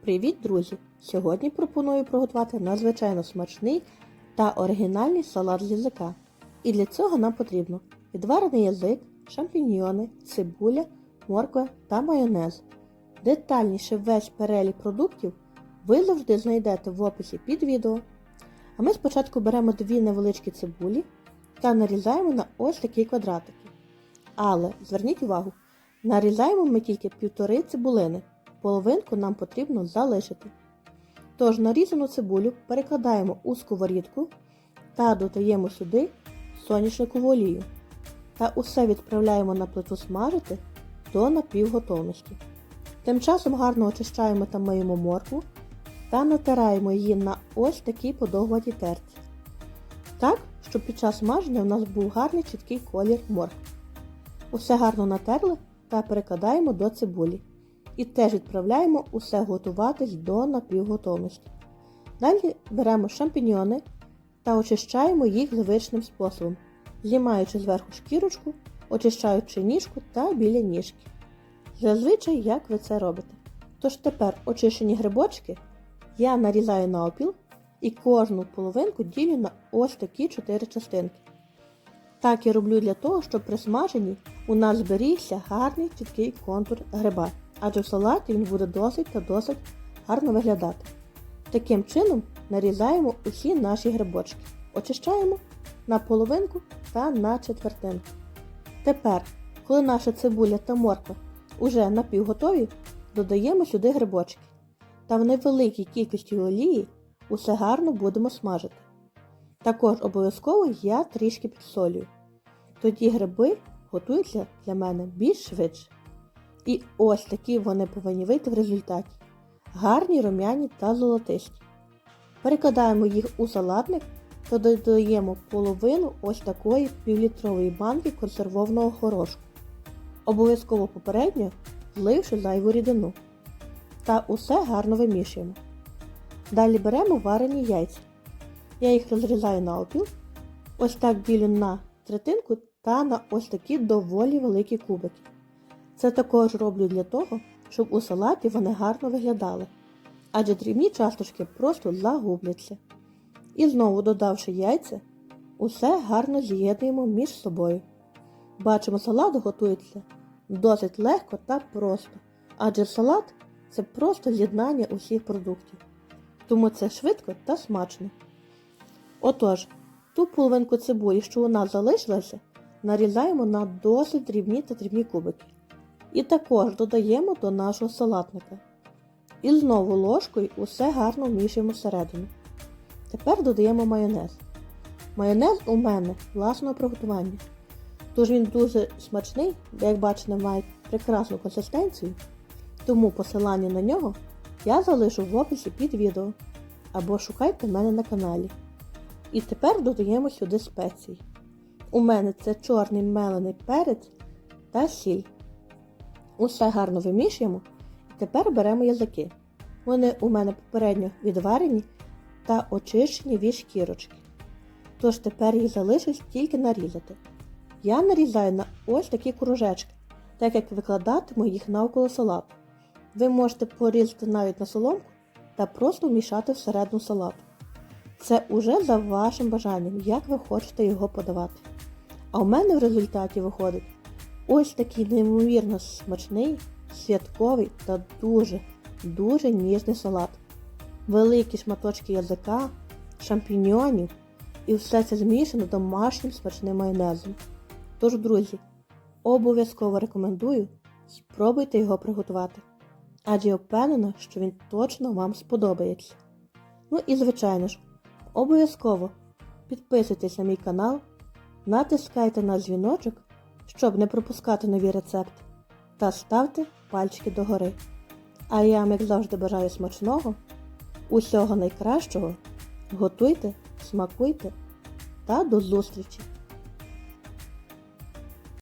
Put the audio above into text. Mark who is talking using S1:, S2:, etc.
S1: Привіт, друзі! Сьогодні пропоную приготувати надзвичайно смачний та оригінальний салат з язика. І для цього нам потрібно відварений язик, шампіньйони, цибуля, морква та майонез. Детальніше весь перелік продуктів ви завжди знайдете в описі під відео. А ми спочатку беремо дві невеличкі цибулі та нарізаємо на ось такі квадратики. Але зверніть увагу, нарізаємо ми тільки півтори цибулини. Половинку нам потрібно залишити. Тож нарізану цибулю перекладаємо у сковорідку та додаємо сюди соняшникову олію. Та усе відправляємо на плиту смажити до напівготовності. Тим часом гарно очищаємо та миємо моркву та натираємо її на ось такій подовгатій терці. Так, щоб під час смаження у нас був гарний чіткий колір моркви. Усе гарно натерли та перекладаємо до цибулі. І теж відправляємо усе готуватись до напівготовності. Далі беремо шампіньйони та очищаємо їх звичним способом, знімаючи зверху шкірочку, очищаючи ніжку та біля ніжки. Зазвичай як ви це робите. Тож тепер очищені грибочки я нарізаю на опіл і кожну половинку ділю на ось такі 4 частинки. Так я роблю для того, щоб при смаженні у нас зберігся гарний чіткий контур гриба, адже в салаті він буде досить та досить гарно виглядати. Таким чином нарізаємо усі наші грибочки, очищаємо на половинку та на четвертинку. Тепер, коли наша цибуля та морква уже напівготові, додаємо сюди грибочки. Та в невеликій кількості олії усе гарно будемо смажити. Також обов'язково я трішки підсолюю. Тоді гриби готуються для мене більш швидше. І ось такі вони повинні вийти в результаті. Гарні, рум'яні та золотисті. Перекладаємо їх у салатник та додаємо половину ось такої півлітрової банки консервованого горошку. Обов'язково попередньо зливши зайву рідину. Та усе гарно вимішуємо. Далі беремо варені яйця. Я їх розрізаю на опіл, ось так ділю на третинку та на ось такі доволі великі кубики. Це також роблю для того, щоб у салаті вони гарно виглядали, адже дрібні часточки просто загубляться. І знову додавши яйця, усе гарно з'єднуємо між собою. Бачимо, салат готується досить легко та просто, адже салат це просто з'єднання усіх продуктів. Тому це швидко та смачно. Отож, ту половинку цибулі, що у нас залишилася, нарізаємо на досить дрібні та дрібні кубики. І також додаємо до нашого салатника. І знову ложкою усе гарно вмішуємо всередину. Тепер додаємо майонез. Майонез у мене власного приготування. Тож він дуже смачний, як бачите, має прекрасну консистенцію. Тому посилання на нього я залишу в описі під відео або шукайте мене на каналі. І тепер додаємо сюди спеції. У мене це чорний мелений перець та сіль. Усе гарно вимішуємо. І тепер беремо язики. Вони у мене попередньо відварені та очищені від шкірочки. Тож тепер їх залишилось тільки нарізати. Я нарізаю на ось такі кружечки, так як викладатиму їх навколо салату. Ви можете порізати навіть на соломку та просто вмішати всередину салату. Це уже за вашим бажанням, як ви хочете його подавати. А у мене в результаті виходить ось такий неймовірно смачний, святковий та дуже-дуже ніжний салат. Великі шматочки язика, шампіньйонів і все це змішано домашнім смачним майонезом. Тож, друзі, обов'язково рекомендую спробуйте його приготувати. Адже я впевнена, що він точно вам сподобається. Ну і звичайно ж, обов'язково підписуйтесь на мій канал, натискайте на дзвіночок, щоб не пропускати нові рецепти, та ставте пальчики догори. А я вам, як завжди, бажаю смачного, усього найкращого, готуйте, смакуйте та до зустрічі!